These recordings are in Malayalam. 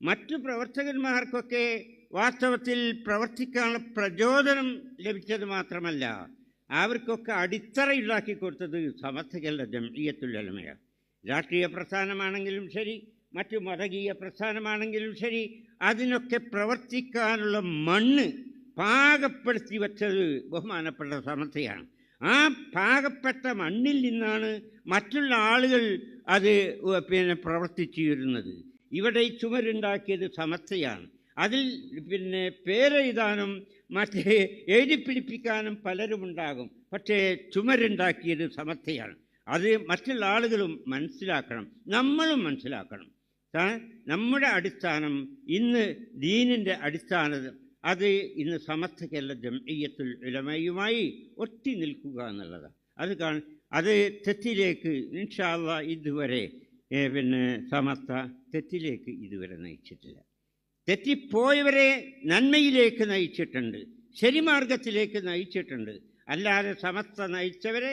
മറ്റു പ്രവർത്തകന്മാർക്കൊക്കെ വാസ്തവത്തിൽ പ്രവർത്തിക്കാനുള്ള പ്രചോദനം ലഭിച്ചത് മാത്രമല്ല അവർക്കൊക്കെ അടിത്തറയുണ്ടാക്കി കൊടുത്തത് സമർത്ഥകരുടെ ജംഇയത്തുലമയാണ് രാഷ്ട്രീയ പ്രസ്ഥാനമാണെങ്കിലും ശരി മറ്റു മതകീയ പ്രസ്ഥാനമാണെങ്കിലും ശരി അതിനൊക്കെ പ്രവർത്തിക്കാനുള്ള മണ്ണ് പാകപ്പെടുത്തി വച്ചത് ബഹുമാനപ്പെട്ട സമർത്ഥയാണ് ആ പാകപ്പെട്ട മണ്ണിൽ നിന്നാണ് മറ്റുള്ള ആളുകൾ അത് പിന്നെ പ്രവർത്തിച്ചു വരുന്നത് ഇവിടെ ഈ ചുമരുണ്ടാക്കിയത് സമസ്തയാണ്. അതിൽ പിന്നെ പേരെഴുതാനും മറ്റേ എഴുതി പിടിപ്പിക്കാനും പലരുമുണ്ടാകും. പക്ഷേ ചുമരുണ്ടാക്കിയത് സമസ്തയാണ്. അത് മറ്റുള്ള ആളുകളും മനസ്സിലാക്കണം. നമ്മളും മനസ്സിലാക്കണം. നമ്മുടെ അടിസ്ഥാനം ഇന്ന് ദീനിന്റെ അടിസ്ഥാനം അത് ഇന്ന് സമസ്തക്കല്ല ജംഇയ്യത്തുൽ ഉലമയുമായി ഒട്ടി നിൽക്കുക എന്നുള്ളതാണ്. അത് കാണും അത് തെറ്റിലേക്ക് ഇൻഷാല്ല ഇതുവരെ പിന്നെ സമസ്ത തെറ്റിലേക്ക് ഇതുവരെ നയിച്ചിട്ടില്ല. തെറ്റിപ്പോയവരെ നന്മയിലേക്ക് നയിച്ചിട്ടുണ്ട് ശരിമാർഗത്തിലേക്ക് നയിച്ചിട്ടുണ്ട്. അല്ലാതെ സമസ്ത നയിച്ചവരെ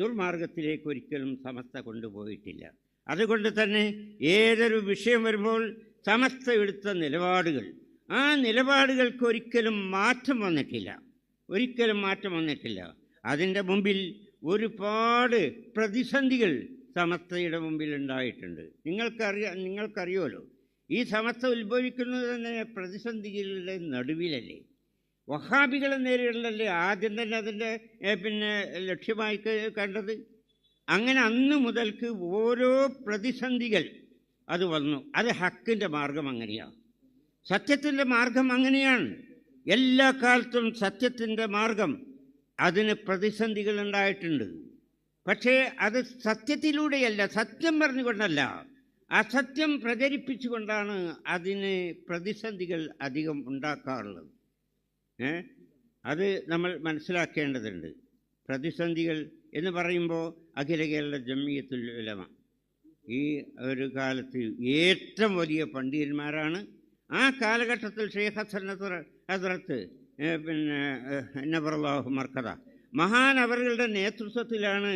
ദുർമാർഗത്തിലേക്ക് ഒരിക്കലും സമസ്ത കൊണ്ടുപോയിട്ടില്ല. അതുകൊണ്ട് തന്നെ ഏതൊരു വിഷയം വരുമ്പോൾ സമസ്ത എടുത്ത നിലപാടുകൾ ആ നിലപാടുകൾക്ക് ഒരിക്കലും മാറ്റം വന്നിട്ടില്ല. ഒരിക്കലും മാറ്റം വന്നിട്ടില്ല. അതിന്റെ മുമ്പിൽ ഒരുപാട് പ്രതിസന്ധികൾ സമസ്തയുടെ മുമ്പിൽ ഉണ്ടായിട്ടുണ്ട്. നിങ്ങൾക്കറിയാ നിങ്ങൾക്കറിയുമല്ലോ. ഈ സമസ്ത ഉത്ഭവിക്കുന്നത് തന്നെ പ്രതിസന്ധികളുടെ നടുവിലല്ലേ? വഹാബികളെ നേരിടലല്ലേ ആദ്യം തന്നെ അതിന്റെ പിന്നെ ലക്ഷ്യമായി കണ്ടത്? അങ്ങനെ അന്ന് മുതൽക്ക് ഓരോ പ്രതിസന്ധികൾ അത് വന്നു. അത് ഹക്കിന്റെ മാർഗം അങ്ങനെയാണ് സത്യത്തിന്റെ മാർഗം അങ്ങനെയാണ്. എല്ലാ കാലത്തും സത്യത്തിന്റെ മാർഗം അതിന് പ്രതിസന്ധികൾ ഉണ്ടായിട്ടുണ്ട്. പക്ഷേ അത് സത്യത്തിലൂടെയല്ല സത്യം പറഞ്ഞുകൊണ്ടല്ല. അസത്യം പ്രചരിപ്പിച്ചുകൊണ്ടാണ് അതിന് പ്രതിസന്ധികൾ അധികം ഉണ്ടാക്കാറുള്ളത്. അത് നമ്മൾ മനസ്സിലാക്കേണ്ടതുണ്ട്. പ്രതിസന്ധികൾ എന്ന് പറയുമ്പോൾ അഖില കേരള ജമ്മിയത്തുൽ ഉലമ. ഈ ഒരു കാലത്ത് ഏറ്റവും വലിയ പണ്ഡിതന്മാരാണ്. ആ കാലഘട്ടത്തിൽ ഷെയ്ഖ് ഹസൻ ഹസ്രത്ത് പിന്നെ നബർലാഹു മർക്കത മഹാൻ അവരുടെ നേതൃത്വത്തിലാണ്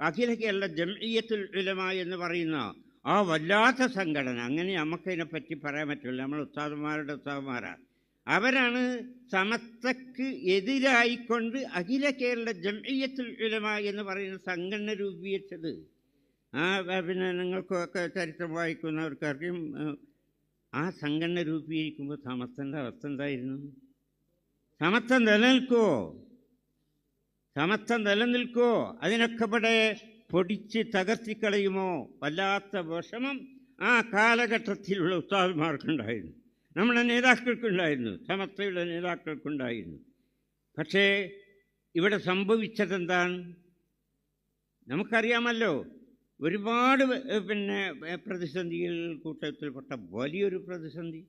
അഖില കേരള ജംഇയ്യത്തുൽ ഉലമ എന്ന് പറയുന്ന ആ വല്ലാത്ത സംഘടന. അങ്ങനെ നമുക്കതിനെ പറ്റി പറയാൻ പറ്റില്ല. നമ്മൾ ഉസ്താദന്മാരുടെ ഉസ്താദന്മാരാണ് അവരാണ് സമസ്തക്ക് എതിരായിക്കൊണ്ട് അഖില കേരള ജംഇയ്യത്തുൽ ഉലമ എന്ന് പറയുന്ന സംഘടന രൂപീകരിച്ചത്. ആ പിന്നെ നിങ്ങൾക്കൊക്കെ ചരിത്രം വായിക്കുന്നവർക്കറിയും ആ സംഘടന രൂപീകരിക്കുമ്പോൾ സമസ്തന്റെ അവസ്ഥ എന്തായിരുന്നു? സമത്വം നിലനിൽക്കുമോ സമത്വം നിലനിൽക്കുമോ അതിനൊക്കെ പൊടിച്ച് തകർത്തിക്കളയുമോ? വല്ലാത്ത വിഷമം ആ കാലഘട്ടത്തിലുള്ള ഉസ്താദ്മാർക്കുണ്ടായിരുന്നു. നമ്മുടെ നേതാക്കൾക്കുണ്ടായിരുന്നു. സമസ്തയുടെ നേതാക്കൾക്കുണ്ടായിരുന്നു. പക്ഷേ ഇവിടെ സംഭവിച്ചതെന്താണ്? നമുക്കറിയാമല്ലോ ഒരുപാട് പിന്നെ പ്രതിസന്ധികൾ കൂട്ടത്തിൽപ്പെട്ട വലിയൊരു പ്രതിസന്ധി.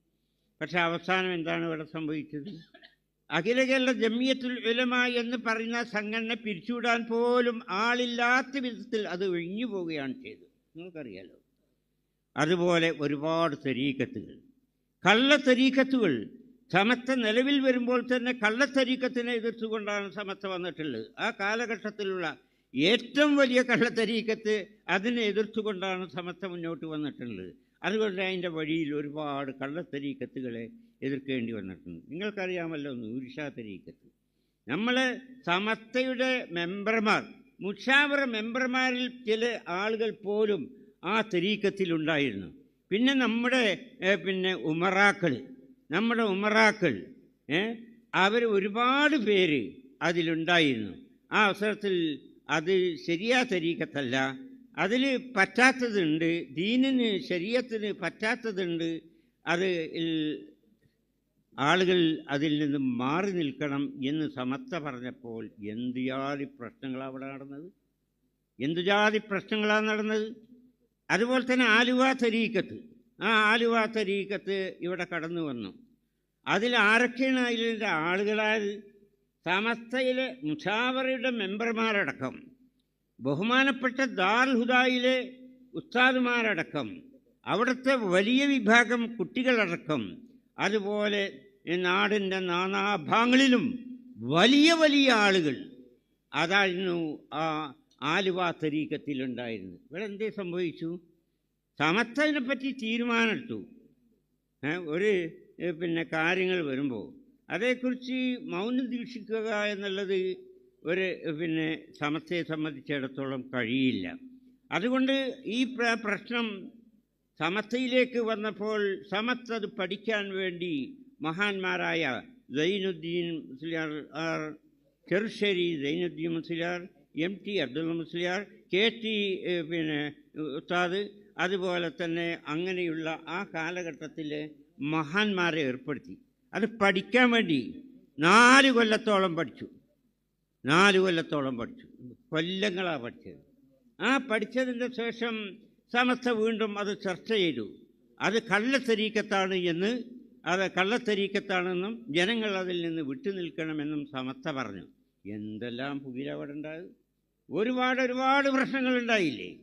പക്ഷേ അവസാനം എന്താണ് ഇവിടെ സംഭവിച്ചത്? അഖില കേരള ജമിയത്തുൽ ഉലമ എന്ന് പറയുന്ന സംഘടന പിരിച്ചുവിടാൻ പോലും ആളില്ലാത്ത വിധത്തിൽ അത് ഒഴിഞ്ഞു പോവുകയാണ് ചെയ്തത്. നിങ്ങൾക്കറിയാലോ? അതുപോലെ ഒരുപാട് തെരീക്കത്തുകൾ. കള്ളത്തരീക്കത്തുകൾ സമത്വ നിലവിൽ വരുമ്പോൾ തന്നെ കള്ളത്തരീക്കത്തിനെ എതിർത്തുകൊണ്ടാണ് സമത്വ വന്നിട്ടുള്ളത്. ആ കാലഘട്ടത്തിലുള്ള ഏറ്റവും വലിയ കള്ളത്തരീക്കത്ത് അതിനെ എതിർത്തുകൊണ്ടാണ് സമത്വ മുന്നോട്ട് വന്നിട്ടുള്ളത്. അതുകൊണ്ട് അതിന്റെ വഴിയിൽ ഒരുപാട് കള്ളത്തരീക്കത്തുകളെ എതിർക്കേണ്ടി വന്നിട്ടുണ്ട്. നിങ്ങൾക്കറിയാമല്ലോ നൂരിഷാ തരീക്കത്ത് നമ്മൾ സമസ്തയുടെ മെമ്പർമാർ മുഷാവറ മെമ്പർമാരിൽ ചില ആളുകൾ പോലും ആ തരീക്കത്തിലുണ്ടായിരുന്നു പിന്നെ നമ്മുടെ പിന്നെ ഉമറാക്കൾ നമ്മുടെ ഉമറാക്കൾ അവർ ഒരുപാട് പേര് അതിലുണ്ടായിരുന്നു. ആ അവസരത്തിൽ അത് ശരിയാ തരീക്കത്തല്ല. അതിൽ പറ്റാത്തതുണ്ട് ദീനിന് ശരീരത്തിന് പറ്റാത്തതുണ്ട് അത് ആളുകൾ അതിൽ നിന്ന് മാറി നിൽക്കണം എന്ന് സമത്ത പറഞ്ഞപ്പോൾ എന്ത് ജാതി പ്രശ്നങ്ങളാണ് അവിടെ നടന്നത്? എന്ത് ജാതി പ്രശ്നങ്ങളാണ് നടന്നത്? അതുപോലെ തന്നെ ആലുവ തരീക്കത്ത്. ആ ആലുവ തരീക്കത്ത് ഇവിടെ കടന്നു വന്നു. അതിൽ ആരൊക്കെയാണ് അതിലെ ആളുകളായത്? സമസ്തയിലെ മുഷാവറയുടെ മെമ്പർമാരടക്കം ബഹുമാനപ്പെട്ട ദാർ ഹുദായിലെ ഉസ്താദുമാരടക്കം അവിടുത്തെ വലിയ വിഭാഗം കുട്ടികളടക്കം അതുപോലെ ഈ നാടിന്റെ നാനാഭാഗങ്ങളിലും വലിയ വലിയ ആളുകൾ അതായിരുന്നു ആ ആലുവ തരീക്കത്തിലുണ്ടായിരുന്നു ഇവിടെ എന്തേ സംഭവിച്ചു? സമത്വത്തിനെ പറ്റി തീരുമാനമെടുത്തു. ഒരു പിന്നെ കാര്യങ്ങൾ വരുമ്പോൾ അതേക്കുറിച്ച് മൗനം ദീക്ഷിക്കുക എന്നുള്ളത് ഒരു പിന്നെ സമസ്തയെ സംബന്ധിച്ചിടത്തോളം കഴിയില്ല. അതുകൊണ്ട് ഈ പ്രശ്നം സമത്വയിലേക്ക് വന്നപ്പോൾ സമത്തത് പഠിക്കാൻ വേണ്ടി മഹാന്മാരായ Zainuddin Musliyar Cherussery Zainuddin Musliyar M T Abdulla Musliyar K T പിന്നെ ഉസ്താദ് അതുപോലെ തന്നെ അങ്ങനെയുള്ള ആ കാലഘട്ടത്തിൽ മഹാന്മാരെ ഏർപ്പെടുത്തി. അത് പഠിക്കാൻ വേണ്ടി നാല് കൊല്ലത്തോളം പഠിച്ചു. നാല് കൊല്ലത്തോളം പഠിച്ചു. കൊല്ലങ്ങളാണ് പഠിച്ചത്. ആ പഠിച്ചതിന്റെ ശേഷം സമസ്ത വീണ്ടും അത് ചർച്ച ചെയ്തു. അത് കള്ളത്തരീക്കത്താണ് എന്ന് അത് കള്ളത്തരീക്കത്താണെന്നും ജനങ്ങൾ അതിൽ നിന്ന് വിട്ടുനിൽക്കണമെന്നും സമത്ത പറഞ്ഞു. എന്തെല്ലാം പുതിയ അവിടെ ഉണ്ടായത് ഒരുപാട് ഒരുപാട് പ്രശ്നങ്ങളുണ്ടായില്ലേ?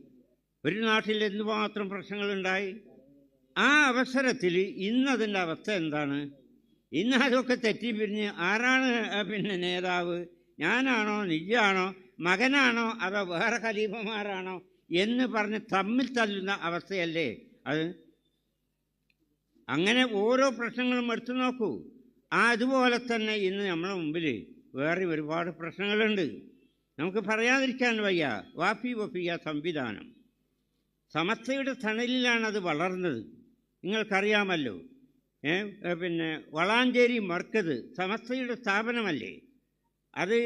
ഒരു നാട്ടിൽ എന്തുമാത്രം പ്രശ്നങ്ങളുണ്ടായി? ആ അവസരത്തിൽ ഇന്നതിന്റെ അവസ്ഥ എന്താണ്? ഇന്ന് അതൊക്കെ തെറ്റിപ്പിരിഞ്ഞ് ആരാണ് പിന്നെ നേതാവ്? ഞാനാണോ? നിജാണോ? മകനാണോ? അതോ വേറെ ഖലീഫമാരാണോ? എന്ന് പറഞ്ഞ് തമ്മിൽ തല്ലുന്ന അവസ്ഥയല്ലേ അത്? അങ്ങനെ ഓരോ പ്രശ്നങ്ങളും എടുത്തു നോക്കൂ. അതുപോലെ തന്നെ ഇന്ന് നമ്മുടെ മുമ്പിൽ വേറെ ഒരുപാട് പ്രശ്നങ്ങളുണ്ട്. നമുക്ക് പറയാതിരിക്കാൻ വയ്യ. വാഫി വഫിയ സംവിധാനം. സമസ്തയുടെ തണലിലാണ് അത് വളർന്നത്. നിങ്ങൾക്കറിയാമല്ലോ. പിന്നെ വളാഞ്ചേരി മർക്കത് സമസ്തയുടെ സ്ഥാപനമല്ലേ? അത്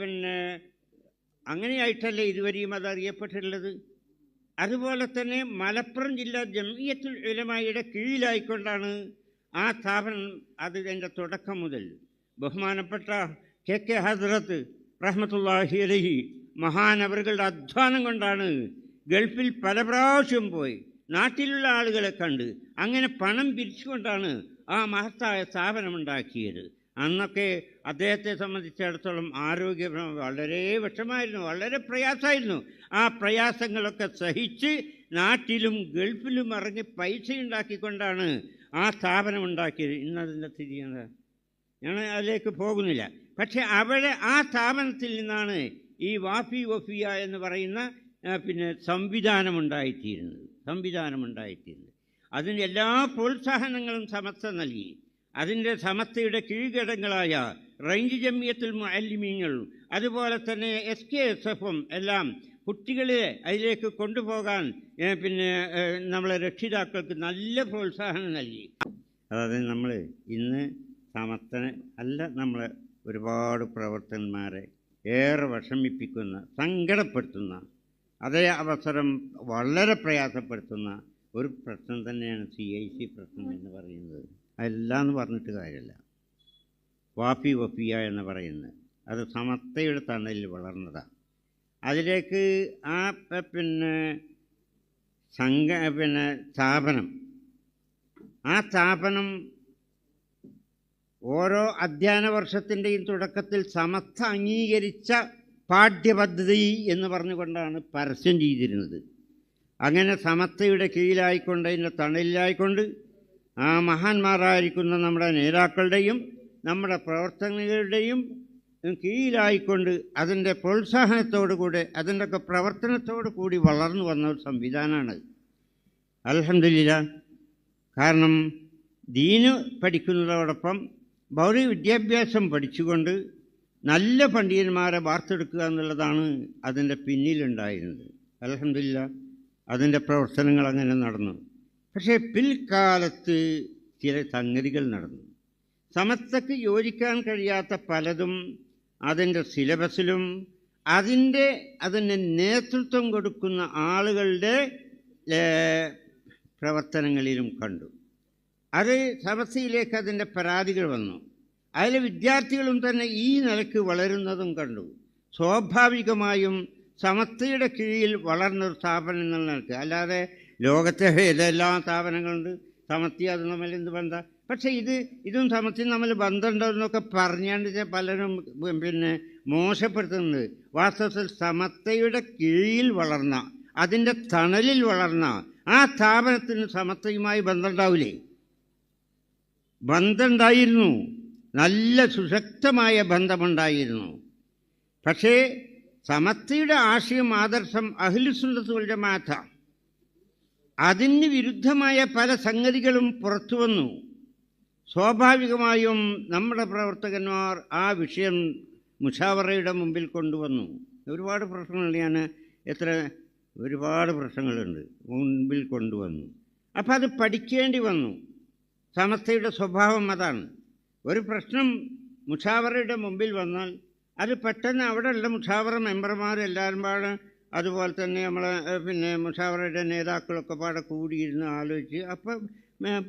പിന്നെ അങ്ങനെയായിട്ടല്ലേ ഇതുവരെയും അത് അറിയപ്പെട്ടിട്ടുള്ളത് അതുപോലെ തന്നെ മലപ്പുറം ജില്ലാ ജമിയത്തുൽ ഉലമായുടെ കീഴിലായിക്കൊണ്ടാണ് ആ സ്ഥാപനം അത് എന്റെ തുടക്കം മുതൽ. ബഹുമാനപ്പെട്ട കെ കെ ഹസ്രത്ത് റഹ്മത്തുല്ലാഹി അലഹി മഹാനവറുകളുടെ അധ്വാനം കൊണ്ടാണ് ഗൾഫിൽ പല പ്രാവശ്യം പോയി നാട്ടിലുള്ള ആളുകളെ കണ്ട് അങ്ങനെ പണം പിരിച്ചുകൊണ്ടാണ് ആ മഹത്തായ സ്ഥാപനമുണ്ടാക്കിയത്. അന്നൊക്കെ അദ്ദേഹത്തെ സംബന്ധിച്ചിടത്തോളം ആരോഗ്യം വളരെ വിഷമായിരുന്നു വളരെ പ്രയാസമായിരുന്നു. ആ പ്രയാസങ്ങളൊക്കെ സഹിച്ച് നാട്ടിലും ഗൾഫിലും ഇറങ്ങി പൈസ ഉണ്ടാക്കിക്കൊണ്ടാണ് ആ സ്ഥാപനം ഉണ്ടാക്കിയത്. ഇന്നതിന്റെ സ്ഥിതി എന്താ ഞാൻ അതിലേക്ക് പോകുന്നില്ല. പക്ഷേ അവിടെ ആ സ്ഥാപനത്തിൽ നിന്നാണ് ഈ വാഫി വഫിയ എന്ന് പറയുന്ന പിന്നെ സംവിധാനം ഉണ്ടായിത്തീരുന്നത് സംവിധാനം ഉണ്ടായിത്തീരുന്നത് അതിന് എല്ലാ പ്രോത്സാഹനങ്ങളും സമസ്ത നൽകി. അതിന്റെ സമസ്തയുടെ കീഴ്ഘടങ്ങളായ റേഞ്ച് ജമിയത്തുൽ മുഅല്ലിമീങ്ങൾ അതുപോലെ തന്നെ എസ് കെ എസ് എഫും എല്ലാം കുട്ടികളെ അതിലേക്ക് കൊണ്ടുപോകാൻ പിന്നെ നമ്മളെ രക്ഷിതാക്കൾക്ക് നല്ല പ്രോത്സാഹനം നൽകി. അതായത് നമ്മൾ ഇന്ന് സമസ്തനെ അല്ല നമ്മൾ ഒരുപാട് പ്രവർത്തകന്മാരെ ഏറെ വിഷമിപ്പിക്കുന്ന സങ്കടപ്പെടുത്തുന്ന അതേ അവസരം വളരെ പ്രയാസപ്പെടുത്തുന്ന ഒരു പ്രശ്നം തന്നെയാണ് സി ഐ സി പ്രശ്നം എന്ന് പറയുന്നത്. അല്ല എന്ന് പറഞ്ഞിട്ട് കാര്യമില്ല. വാപ്പി വപ്പിയ എന്ന് പറയുന്നത് അത് സമത്തയുടെ തണലിൽ വളർന്നതാണ് അതിലേക്ക് ആ പിന്നെ സംഘ പിന്നെ സ്ഥാപനം. ആ സ്ഥാപനം ഓരോ അധ്യയന വർഷത്തിന്റെയും തുടക്കത്തിൽ സമസ്ത അംഗീകരിച്ച പാഠ്യപദ്ധതി എന്ന് പറഞ്ഞുകൊണ്ടാണ് പരസ്യം ചെയ്തിരുന്നത്. അങ്ങനെ സമത്തയുടെ കീഴിലായിക്കൊണ്ട് അതിന്റെ തണലിലായിക്കൊണ്ട് ആ മഹാന്മാരായിരിക്കുന്ന നമ്മുടെ നേതാക്കളുടെയും നമ്മുടെ പ്രവർത്തനങ്ങളുടെയും കീഴിലായിക്കൊണ്ട് അതിന്റെ പ്രോത്സാഹനത്തോടു കൂടെ അതിന്റെയൊക്കെ പ്രവർത്തനത്തോടു കൂടി വളർന്നു വന്ന ഒരു സംവിധാനമാണ് അലഹമില്ല കാരണം ദീന് പഠിക്കുന്നതോടൊപ്പം ഭൗതിക വിദ്യാഭ്യാസം പഠിച്ചുകൊണ്ട് നല്ല പണ്ഡിതന്മാരെ വാർത്തെടുക്കുക എന്നുള്ളതാണ് അതിന്റെ പിന്നിലുണ്ടായിരുന്നത്. അലഹമില്ല അതിന്റെ പ്രവർത്തനങ്ങൾ അങ്ങനെ നടന്നു. പക്ഷേ പിൽക്കാലത്ത് ചില സംഗതികൾ നടന്നു. സമസ്തക്ക് യോജിക്കാൻ കഴിയാത്ത പലതും അതിന്റെ സിലബസിലും അതിന്റെ അതിന് നേതൃത്വം കൊടുക്കുന്ന ആളുകളുടെ പ്രവർത്തനങ്ങളിലും കണ്ടു. അത് സമസ്തയിലേക്ക് അതിന്റെ പരാതികൾ വന്നു. അതിലെ വിദ്യാർത്ഥികളും തന്നെ ഈ നിലയ്ക്ക് വളരുന്നതും കണ്ടു. സ്വാഭാവികമായും സമസ്തയുടെ കീഴിൽ വളർന്നൊരു സ്ഥാപനങ്ങൾ നിലയ്ക്ക്. അല്ലാതെ ലോകത്തെ ഏതെല്ലാം സ്ഥാപനങ്ങളുണ്ട്? സമത്തി അത് തമ്മിൽ എന്ത് ബന്ധം? പക്ഷേ ഇത് ഇതും സമത്തി തമ്മിൽ ബന്ധമുണ്ടോ എന്നൊക്കെ പറഞ്ഞാണ്ട് പലരും പിന്നെ മോശപ്പെടുത്തുന്നത്. വാസ്തവത്തിൽ സമത്തയുടെ കീഴിൽ വളർന്ന അതിന്റെ തണലിൽ വളർന്ന ആ സ്ഥാപനത്തിന് സമത്തയുമായി ബന്ധമുണ്ടാവില്ലേ? ബന്ധമുണ്ടായിരുന്നു. നല്ല സുശക്തമായ ബന്ധമുണ്ടായിരുന്നു. പക്ഷേ സമത്തയുടെ ആശയം ആദർശം വൽ ജമാഅത്ത അതിന് വിരുദ്ധമായ പല സംഗതികളും പുറത്തു വന്നു. സ്വാഭാവികമായും നമ്മുടെ പ്രവർത്തകന്മാർ ആ വിഷയം മുഷാവറയുടെ മുമ്പിൽ കൊണ്ടുവന്നു. ഒരുപാട് പ്രശ്നങ്ങൾ ഞാൻ എത്ര? ഒരുപാട് പ്രശ്നങ്ങളുണ്ട്. മുൻപിൽ കൊണ്ടുവന്നു. അപ്പം അത് പഠിക്കേണ്ടി വന്നു. സമസ്തയുടെ സ്വഭാവം അതാണ്. ഒരു പ്രശ്നം മുഷാവറയുടെ മുമ്പിൽ വന്നാൽ അത് പെട്ടെന്ന് അവിടെയുള്ള മുഷാവറ മെമ്പർമാരെല്ലാവരും പാടെ അതുപോലെ തന്നെ നമ്മൾ പിന്നെ മുഷാവറയുടെ നേതാക്കളൊക്കെ പാടെ കൂടിയിരുന്ന് ആലോചിച്ച് അപ്പം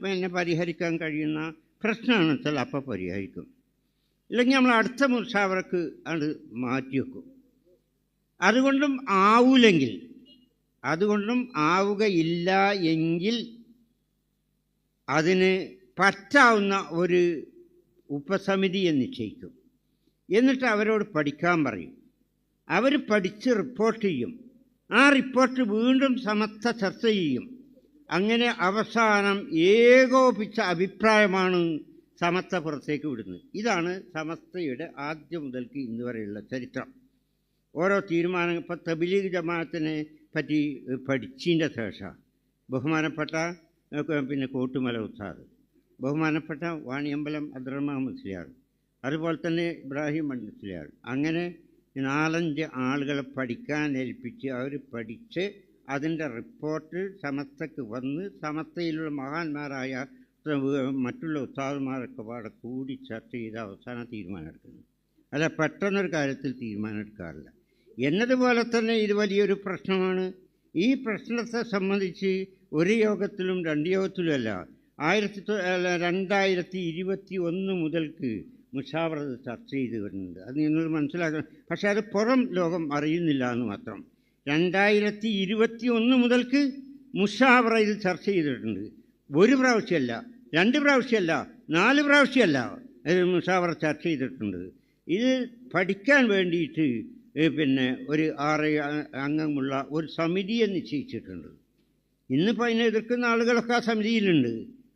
പിന്നെ പരിഹരിക്കാൻ കഴിയുന്ന പ്രശ്നമാണ് വെച്ചാൽ അപ്പം പരിഹരിക്കും. ഇല്ലെങ്കിൽ നമ്മൾ അടുത്ത മുഷാവറക്ക് അത് മാറ്റി വെക്കും. അതുകൊണ്ടും ആവൂലെങ്കിൽ അതുകൊണ്ടും ആവുകയില്ല എങ്കിൽ അതിന് പറ്റാവുന്ന ഒരു ഉപസമിതി എന്ന് നിശ്ചയിക്കും. എന്നിട്ട് അവരോട് പഠിക്കാൻ പറയും. അവർ പഠിച്ച് റിപ്പോർട്ട് ചെയ്യും. ആ റിപ്പോർട്ട് വീണ്ടും സമത്വ ചർച്ച ചെയ്യും. അങ്ങനെ അവസാനം ഏകോപിച്ച അഭിപ്രായമാണ് സമത്വ പുറത്തേക്ക് വിടുന്നത്. ഇതാണ് സമസ്തയുടെ ആദ്യം മുതൽക്ക് ഇന്ന് വരെയുള്ള ചരിത്രം. ഓരോ തീരുമാനങ്ങൾ ഇപ്പോൾ തബിലീഗ് ജമാഅത്തിനെ പറ്റി പഠിച്ചതിന്റെ ശേഷം ബഹുമാനപ്പെട്ട പിന്നെ കോട്ടുമല ഉസ്താദ് ബഹുമാനപ്പെട്ട വാണിയമ്പലം അബ്ദുറഹ്മാൻ മുസ്ലിയാർ അതുപോലെ തന്നെ ഇബ്രാഹിം മുസ്ലിയാർ അങ്ങനെ നാലഞ്ച് ആളുകളെ പഠിക്കാൻ ഏൽപ്പിച്ച് അവർ പഠിച്ച് അതിന്റെ റിപ്പോർട്ട് സമസ്തക്ക് വന്ന് സമസ്തയിലുള്ള മഹാന്മാരായ മറ്റുള്ള ഉസ്താദന്മാരൊക്കെ പാടെ കൂടി ചർച്ച ചെയ്ത് അവസാന തീരുമാനമെടുക്കുന്നു. അല്ല പെട്ടെന്നൊരു കാര്യത്തിൽ തീരുമാനമെടുക്കാറില്ല. എന്നതുപോലെ തന്നെ ഇത് വലിയൊരു പ്രശ്നമാണ്. ഈ പ്രശ്നത്തെ സംബന്ധിച്ച് ഒരു യോഗത്തിലും രണ്ട് യോഗത്തിലും അല്ല ആയിരത്തി രണ്ടായിരത്തി ഇരുപത്തി ഒന്ന് മുതൽക്ക് മുഷാവറത് ചർച്ച ചെയ്ത് വരുന്നത് അത് നിങ്ങൾ മനസ്സിലാക്കണം. പക്ഷേ അത് പുറം ലോകം അറിയുന്നില്ല എന്ന് മാത്രം. രണ്ടായിരത്തി ഇരുപത്തി ഒന്ന് മുതൽക്ക് മുഷാവറ ഇത് ചർച്ച ചെയ്തിട്ടുണ്ട്. ഒരു പ്രാവശ്യമല്ല രണ്ട് പ്രാവശ്യമല്ല നാല് പ്രാവശ്യമല്ല മുഷാവറ ചർച്ച ചെയ്തിട്ടുണ്ട്. ഇത് പഠിക്കാൻ വേണ്ടിയിട്ട് പിന്നെ ഒരു ആറ് അംഗമുള്ള ഒരു സമിതിയെ നിശ്ചയിച്ചിട്ടുണ്ട്. ഇന്നിപ്പോൾ അതിനെ എതിർക്കുന്ന ആളുകളൊക്കെ ആ സമിതിയിലുണ്ട്.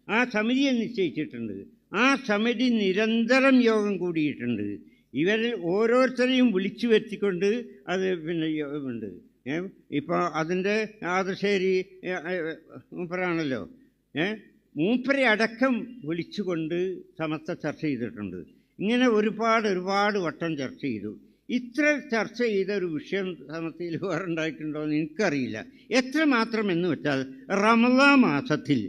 ആ സമിതിയെ നിശ്ചയിച്ചിട്ടുണ്ട്. ആ സമിതി നിരന്തരം യോഗം കൂടിയിട്ടുണ്ട്. ഇവരിൽ ഓരോരുത്തരെയും വിളിച്ചു വരുത്തിക്കൊണ്ട് അത് പിന്നെ യോഗമുണ്ട് ഇപ്പോൾ അതിന്റെ ആദർശേരി മൂപ്പരാണല്ലോ. മൂപ്പരെ അടക്കം വിളിച്ചുകൊണ്ട് സമസ്ത ചർച്ച ചെയ്തിട്ടുണ്ട്. ഇങ്ങനെ ഒരുപാട് ഒരുപാട് വട്ടം ചർച്ച ചെയ്തു. ഇത്ര ചർച്ച ചെയ്ത ഒരു വിഷയം സമത്തിൽ വേറെ ഉണ്ടായിട്ടുണ്ടോ എന്ന് എനിക്കറിയില്ല. എത്രമാത്രം എന്ന് വെച്ചാൽ റമദാ മാസത്തിൽ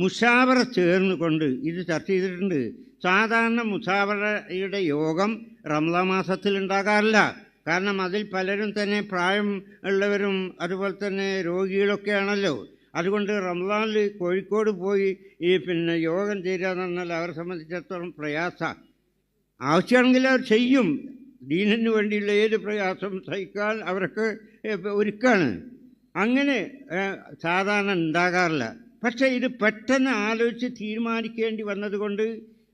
മുഷാവറ ചേർന്നുകൊണ്ട് ഇത് ചർച്ച ചെയ്തിട്ടുണ്ട്. സാധാരണ മുഷാവറയുടെ യോഗം റംല മാസത്തിൽ ഉണ്ടാകാറില്ല. കാരണം അതിൽ പലരും തന്നെ പ്രായം ഉള്ളവരും അതുപോലെ തന്നെ രോഗികളൊക്കെയാണല്ലോ. അതുകൊണ്ട് റംസാനിൽ കോഴിക്കോട് പോയി ഈ പിന്നെ യോഗം ചെയ്യുക എന്ന് പറഞ്ഞാൽ അവരെ സംബന്ധിച്ചിടത്തോളം പ്രയാസ. ആവശ്യമാണെങ്കിൽ അവർ ചെയ്യും. ദീനന് വേണ്ടിയുള്ള ഏത് പ്രയാസം സഹിക്കാൻ അവർക്ക് ഒരുക്കാണ്. അങ്ങനെ സാധാരണ ഉണ്ടാകാറില്ല. പക്ഷേ ഇത് പെട്ടെന്ന് ആലോചിച്ച് തീരുമാനിക്കേണ്ടി വന്നതുകൊണ്ട്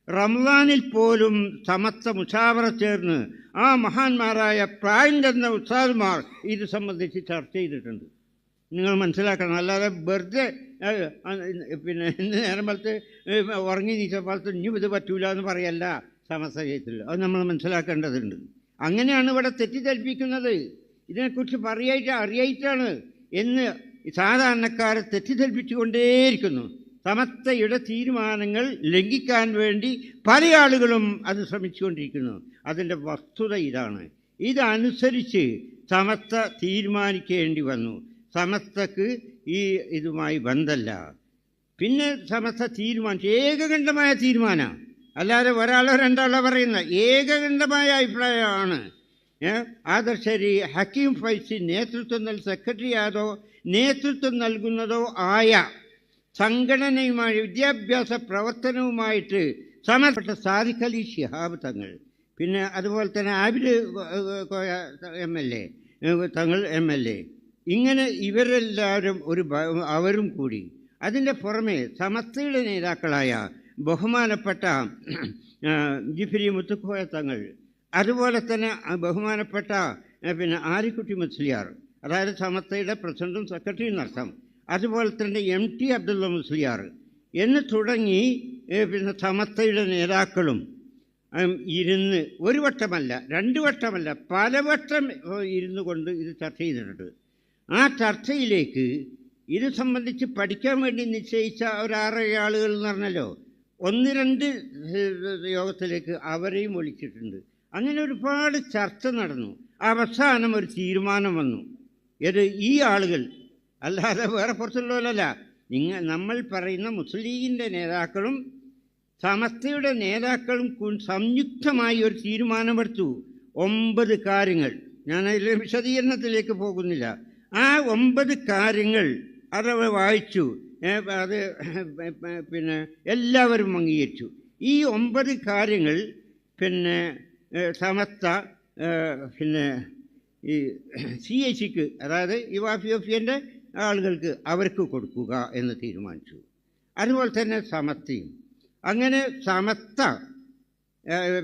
റംസാനിൽ പോലും സമസ്ത മുഷാവറ ചേർന്ന് ആ മഹാന്മാരായ പ്രായം തന്ന ഉസ്താദുമാർ ഇത് സംബന്ധിച്ച് ചർച്ച ചെയ്തിട്ടുണ്ട്. നിങ്ങൾ മനസ്സിലാക്കണം അല്ലാതെ വെറുതെ പിന്നെ ഇന്ന് നേരം പോലത്തെ ഉറങ്ങി നീച്ചപ്പോഴത്തെ ഇനിയും ഇത് പറ്റൂല എന്ന് പറയല്ല സമസ്ത അത് നമ്മൾ മനസ്സിലാക്കേണ്ടതുണ്ട്. അങ്ങനെയാണ് ഇവിടെ തെറ്റിദ്ധരിപ്പിക്കുന്നത്. ഇതിനെക്കുറിച്ച് പറയായിട്ട് അറിയായിട്ടാണ് എന്ന് സാധാരണക്കാരെ തെറ്റിദ്ധരിപ്പിച്ചുകൊണ്ടേയിരിക്കുന്നു. സമസ്തയുടെ തീരുമാനങ്ങൾ ലംഘിക്കാൻ വേണ്ടി പല ആളുകളും അത് ശ്രമിച്ചുകൊണ്ടിരിക്കുന്നു. അതിന്റെ വസ്തുത ഇതാണ്. ഇതനുസരിച്ച് സമസ്ത തീരുമാനിക്കേണ്ടി വന്നു. സമസ്തക്ക് ഈ ഇതുമായി ബന്ധമല്ല പിന്നെ സമസ്ത തീരുമാനിച്ചു. ഏകകണ്ഠമായ തീരുമാനമാണ് അല്ലാതെ ഒരാളോ രണ്ടാളോ പറയുന്ന ഏകകണ്ഠമായ അഭിപ്രായമാണ്? ആദർശരി ഹക്കീം ഫൈസി നേതൃത്വം നൽകി സെക്രട്ടറി ആയതോ നേതൃത്വം നൽകുന്നതോ ആയ സംഘടനയുമായി വിദ്യാഭ്യാസ പ്രവർത്തനവുമായിട്ട് സമർപ്പെട്ട സാദിഖ് അലി ശിഹാബ് തങ്ങൾ. പിന്നെ അതുപോലെ തന്നെ Abid Koya M L A Thangal M L A. ഇങ്ങനെ ഇവരെല്ലാവരും ഒരു അവരും കൂടി. അതിന്റെ പുറമെ സമസ്തയുടെ നേതാക്കളായ ബഹുമാനപ്പെട്ട ജിഫിരി മുത്തുക്കോയ തങ്ങൾ. അതുപോലെ തന്നെ ബഹുമാനപ്പെട്ട പിന്നെ ആലിക്കുട്ടി മുസ്ലിയാർ. അതായത് സമസ്തയുടെ പ്രസിഡന്റും സെക്രട്ടറിയും നടത്താം. അതുപോലെ തന്നെ എം ടി അബ്ദുള്ള മുസ്ലിയാർ. എന്ന് തുടങ്ങി പിന്നെ സമസ്തയുടെ നേതാക്കളും ഇരുന്ന് ഒരു വട്ടമല്ല രണ്ട് വട്ടമല്ല പലവട്ടം ഏ, ഇരുന്നു കൊണ്ട് ഇത് ചർച്ച ചെയ്തിട്ടുണ്ട്. ആ ചർച്ചയിലേക്ക് ഇത് സംബന്ധിച്ച് പഠിക്കാൻ വേണ്ടി നിശ്ചയിച്ച ഒരു ആറേഴ് ആളുകൾ എന്ന് പറഞ്ഞല്ലോ ഒന്ന് രണ്ട് യോഗത്തിലേക്ക് അവരെയും ഒളിച്ചിട്ടുണ്ട് അങ്ങനെ ഒരുപാട് ചർച്ച നടന്നു. അവസാനം ഒരു തീരുമാനം വന്നു. ഇത് ഈ ആളുകൾ അല്ലാതെ വേറെ പുറത്തുള്ളവരല്ല. നിങ്ങൾ നമ്മൾ പറയുന്ന മുസ്ലിം നേതാക്കളും സമസ്തയുടെ നേതാക്കളും സംയുക്തമായി ഒരു തീരുമാനമെടുത്തു. ഒമ്പത് കാര്യങ്ങൾ. ഞാൻ അതിലെ വിശദീകരണത്തിലേക്ക് പോകുന്നില്ല. ആ ഒമ്പത് കാര്യങ്ങൾ അതവ വായിച്ചു അത് പിന്നെ എല്ലാവരും അംഗീകരിച്ചു. ഈ ഒമ്പത് കാര്യങ്ങൾ പിന്നെ സമസ്ത പിന്നെ ഈ സി എ സിക്ക് അതായത് ഈ വാഫി ഓഫിയന്റെ ആളുകൾക്ക് അവർക്ക് കൊടുക്കുക എന്ന് തീരുമാനിച്ചു. അതുപോലെ തന്നെ സമസ്തയും. അങ്ങനെ സമസ്ത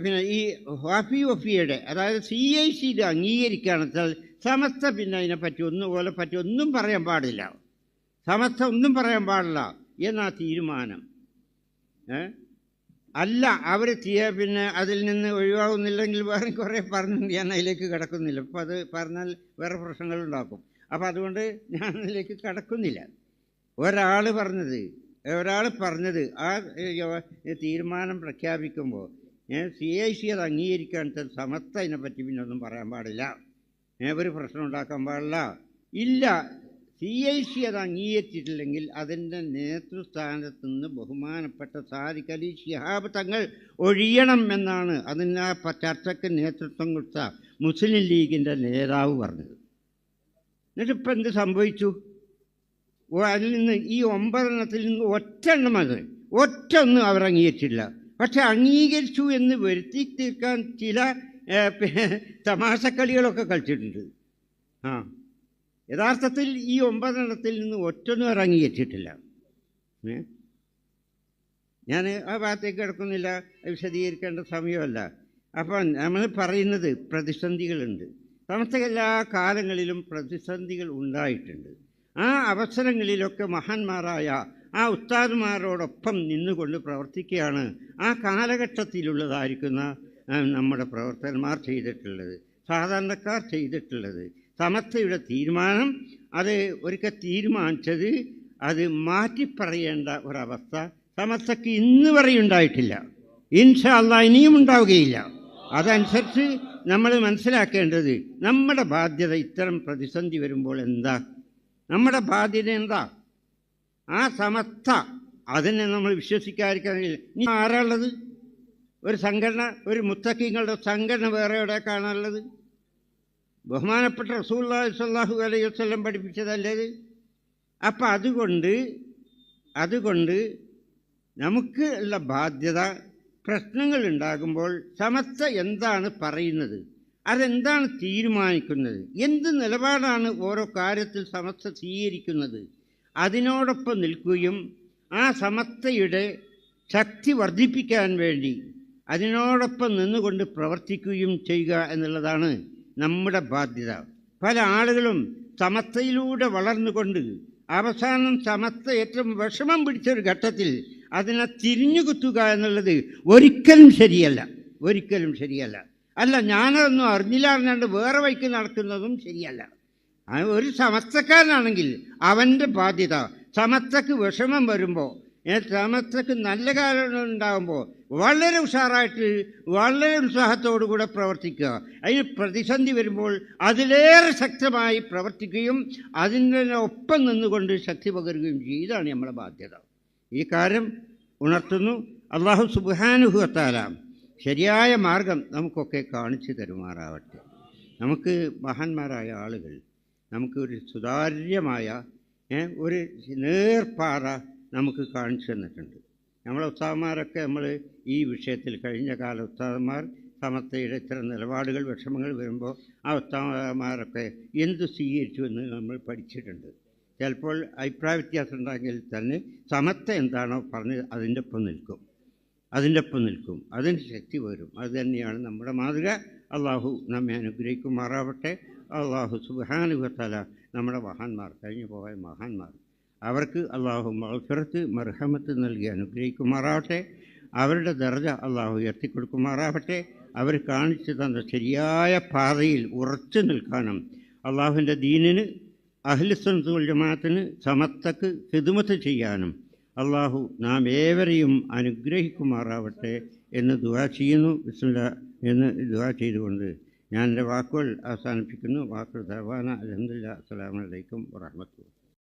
പിന്നെ ഈ വാഫി ഒഫിയുടെ അതായത് സി ഐ സിയിൽ അംഗീകരിക്കുകയാണെന്ന് സമസ്ത പിന്നെ അതിനെപ്പറ്റി ഒന്നും പോലെ പറ്റി ഒന്നും പറയാൻ പാടില്ല. സമസ്ത ഒന്നും പറയാൻ പാടില്ല എന്നാ തീരുമാനം. ഏ? അല്ല അവർ തീയ പിന്നെ അതിൽ നിന്ന് ഒഴിവാകുന്നില്ലെങ്കിൽ വേറെ കുറേ പറഞ്ഞു ഞാൻ അതിലേക്ക് കിടക്കുന്നില്ല. അപ്പം അത് പറഞ്ഞാൽ വേറെ പ്രശ്നങ്ങളുണ്ടാക്കും അപ്പം അതുകൊണ്ട് ഞാൻ അതിലേക്ക് കിടക്കുന്നില്ല. ഒരാൾ പറഞ്ഞത് ഒരാൾ പറഞ്ഞത് ആ തീരുമാനം പ്രഖ്യാപിക്കുമ്പോൾ സി ഐ സി അത് സമസ്ത അതിനെപ്പറ്റി പിന്നെ ഒന്നും പറയാൻ പാടില്ല. ഒരു പ്രശ്നം ഉണ്ടാക്കാൻ പാടില്ല. ഇല്ല സി ഐ സി അത് അംഗീകരിച്ചിട്ടില്ലെങ്കിൽ അതിന്റെ നേതൃസ്ഥാനത്ത് നിന്ന് ബഹുമാനപ്പെട്ട സാദിഖ് അലി ശിഹാബ് തങ്ങൾ ഒഴിയണം എന്നാണ് അതിന് ആ ചർച്ചയ്ക്ക് നേതൃത്വം കൊടുത്ത മുസ്ലിം ലീഗിന്റെ നേതാവ് പറഞ്ഞത്. എന്നിട്ട് ഇപ്പം എന്ത് സംഭവിച്ചു? അതിൽ നിന്ന് ഈ ഒമ്പതെണ്ണത്തിൽ നിന്ന് ഒറ്റ എണ്ണം അത് ഒറ്റ ഒന്നും അവർ അംഗീകരിച്ചില്ല. പക്ഷെ അംഗീകരിച്ചു എന്ന് വരുത്തി തീർക്കാൻ ചില തമാശക്കളികളൊക്കെ കളിച്ചിട്ടുണ്ട്. ആ. യഥാർത്ഥത്തിൽ ഈ ഒമ്പതെണ്ണത്തിൽ നിന്ന് ഒറ്റൊന്നും ഇറങ്ങി അംഗീകരിച്ചിട്ടില്ല ഞാൻ ആ ഭാഗത്തേക്ക് കിടക്കുന്നില്ല വിശദീകരിക്കേണ്ട സമയമല്ല. അപ്പോൾ നമ്മൾ പറയുന്നത് പ്രതിസന്ധികളുണ്ട്. സമസ്ത എല്ലാ കാലങ്ങളിലും പ്രതിസന്ധികൾ ഉണ്ടായിട്ടുണ്ട്. ആ അവസരങ്ങളിലൊക്കെ മഹാന്മാരായ ആ ഉസ്താദുമാരോടൊപ്പം നിന്നുകൊണ്ട് പ്രവർത്തിക്കുകയാണ്. ആ കാലഘട്ടത്തിലുള്ളതായിരിക്കുന്ന നമ്മുടെ പ്രവർത്തകന്മാർ ചെയ്തിട്ടുള്ളത് സാധാരണക്കാർ ചെയ്തിട്ടുള്ളത്. സമസ്തയുടെ തീരുമാനം അത് ഒരിക്കൽ തീരുമാനിച്ചത് അത് മാറ്റിപ്പറയേണ്ട ഒരവസ്ഥ സമസ്തക്ക് ഇന്ന് വരെ ഉണ്ടായിട്ടില്ല. ഇൻഷാ അല്ലാ ഇനിയും ഉണ്ടാവുകയില്ല. അതനുസരിച്ച് നമ്മൾ മനസ്സിലാക്കേണ്ടത് നമ്മുടെ ബാധ്യത ഇത്തരം പ്രതിസന്ധി വരുമ്പോൾ എന്താ? നമ്മുടെ ബാധ്യത എന്താ? ആ സമസ്ത അതിനെ നമ്മൾ വിശ്വസിക്കാതിരിക്കാനില്ല ഇനി ആരാളുള്ളത് ഒരു സംഘടന ഒരു മുത്തക്കിങ്ങളുടെ സംഘടന വേറെ എവിടെ കാണാനുള്ളത് ബഹുമാനപ്പെട്ട റസൂല്ലാ സ്വല്ലാഹു അലൈഹി വസ്ലം പഠിപ്പിച്ചതല്ലേ അപ്പം അതുകൊണ്ട് അതുകൊണ്ട് നമുക്ക് ഉള്ള ബാധ്യത പ്രശ്നങ്ങൾ ഉണ്ടാകുമ്പോൾ സമസ്ത എന്താണ് പറയുന്നത്? അതെന്താണ് തീരുമാനിക്കുന്നത്? എന്ത് നിലപാടാണ് ഓരോ കാര്യത്തിൽ സമത്വ സ്വീകരിക്കുന്നത്? അതിനോടൊപ്പം നിൽക്കുകയും ആ സമസ്തയുടെ ശക്തി വർദ്ധിപ്പിക്കാൻ വേണ്ടി അതിനോടൊപ്പം നിന്നുകൊണ്ട് പ്രവർത്തിക്കുകയും ചെയ്യുക എന്നുള്ളതാണ് നമ്മുടെ ബാധ്യത. പല ആളുകളും സമത്തയിലൂടെ വളർന്നുകൊണ്ട് അവസാനം സമത്ത ഏറ്റവും വിഷമം പിടിച്ചൊരു ഘട്ടത്തിൽ അതിനെ തിരിഞ്ഞു കുത്തുക എന്നുള്ളത് ഒരിക്കലും ശരിയല്ല. ഒരിക്കലും ശരിയല്ല. അല്ല ഞാനതൊന്നും അറിഞ്ഞില്ല അറിഞ്ഞാണ്ട് വേറെ വഴിക്ക് നടക്കുന്നതും ശരിയല്ല. ഒരു സമത്തക്കാരനാണെങ്കിൽ അവന്റെ ബാധ്യത. സമത്തക്ക് വിഷമം വരുമ്പോൾ സമത്തക്ക് നല്ല കാലം ഉണ്ടാകുമ്പോൾ വളരെ ഉഷാറായിട്ട് വളരെ ഉത്സാഹത്തോടു കൂടെ പ്രവർത്തിക്കുക. അതിന് പ്രതിസന്ധി വരുമ്പോൾ അതിലേറെ ശക്തമായി പ്രവർത്തിക്കുകയും അതിന്റെ ഒപ്പം നിന്നുകൊണ്ട് ശക്തി പകരുകയും ചെയ്യും. ഇതാണ് നമ്മുടെ ബാധ്യത. ഈ കാര്യം ഉണർത്തുന്നു. അള്ളാഹു സുബാനുഭവത്താലാം ശരിയായ മാർഗം നമുക്കൊക്കെ കാണിച്ചു തരുമാറാവട്ടെ. നമുക്ക് മഹാന്മാരായ ആളുകൾ നമുക്ക് ഒരു സുതാര്യമായ ഒരു നേർപ്പാറ നമുക്ക് കാണിച്ചു തന്നിട്ടുണ്ട്. നമ്മളെ ഉത്സാഹന്മാരൊക്കെ നമ്മൾ ഈ വിഷയത്തിൽ കഴിഞ്ഞ കാല ഉസ്താദന്മാർ സമസ്തയുടെ ഇത്തരം നിലപാടുകൾ വിഷമങ്ങൾ വരുമ്പോൾ ആ ഉസ്താദന്മാരൊക്കെ എന്ത് സ്വീകരിച്ചു എന്ന് നമ്മൾ പഠിച്ചിട്ടുണ്ട്. ചിലപ്പോൾ അഭിപ്രായ വ്യത്യാസം ഉണ്ടെങ്കിൽ തന്നെ സമത്ത എന്താണോ പറഞ്ഞ് അതിന്റെ ഒപ്പം നിൽക്കും. അതിന്റെ ഒപ്പം നിൽക്കും. അതിന് ശക്തി വരും. അത് തന്നെയാണ് നമ്മുടെ മാതൃക. അള്ളാഹു നമ്മെ അനുഗ്രഹിക്കുമാറാവട്ടെ. അള്ളാഹു സുബാനുഭത്തല നമ്മുടെ മഹാന്മാർ കഴിഞ്ഞു പോയ മഹാന്മാർ. അവർക്ക് അള്ളാഹു മത്സരത്ത് മർഹമത്ത് നൽകി അനുഗ്രഹിക്കുമാറാവട്ടെ. അവരുടെ ദർജ അള്ളാഹു ഉയർത്തിക്കൊടുക്കുമാറാവട്ടെ അവർ കാണിച്ചു തന്ന ശരിയായ പാതയിൽ ഉറച്ചു നിൽക്കാനും അള്ളാഹുവിന്റെ ദീനിന് അഹ്ലിസ്വൽ ജമാഅത്തിന് സമത്തക്ക് ഹിതുമത്ത് ചെയ്യാനും അള്ളാഹു നാം ഏവരെയും അനുഗ്രഹിക്കുമാറാവട്ടെ എന്ന് ദുവാ ചെയ്യുന്നു. വിസ്മില്ല എന്ന് ദുവാ ചെയ്തുകൊണ്ട് ഞാൻ എന്റെ വാക്കുകൾ അവസാനിപ്പിക്കുന്നു. വാക്കുകൾ ദർവാന അലഹദില്ല അസ്സാം വലൈക്കും വാഹമത്തുള്ള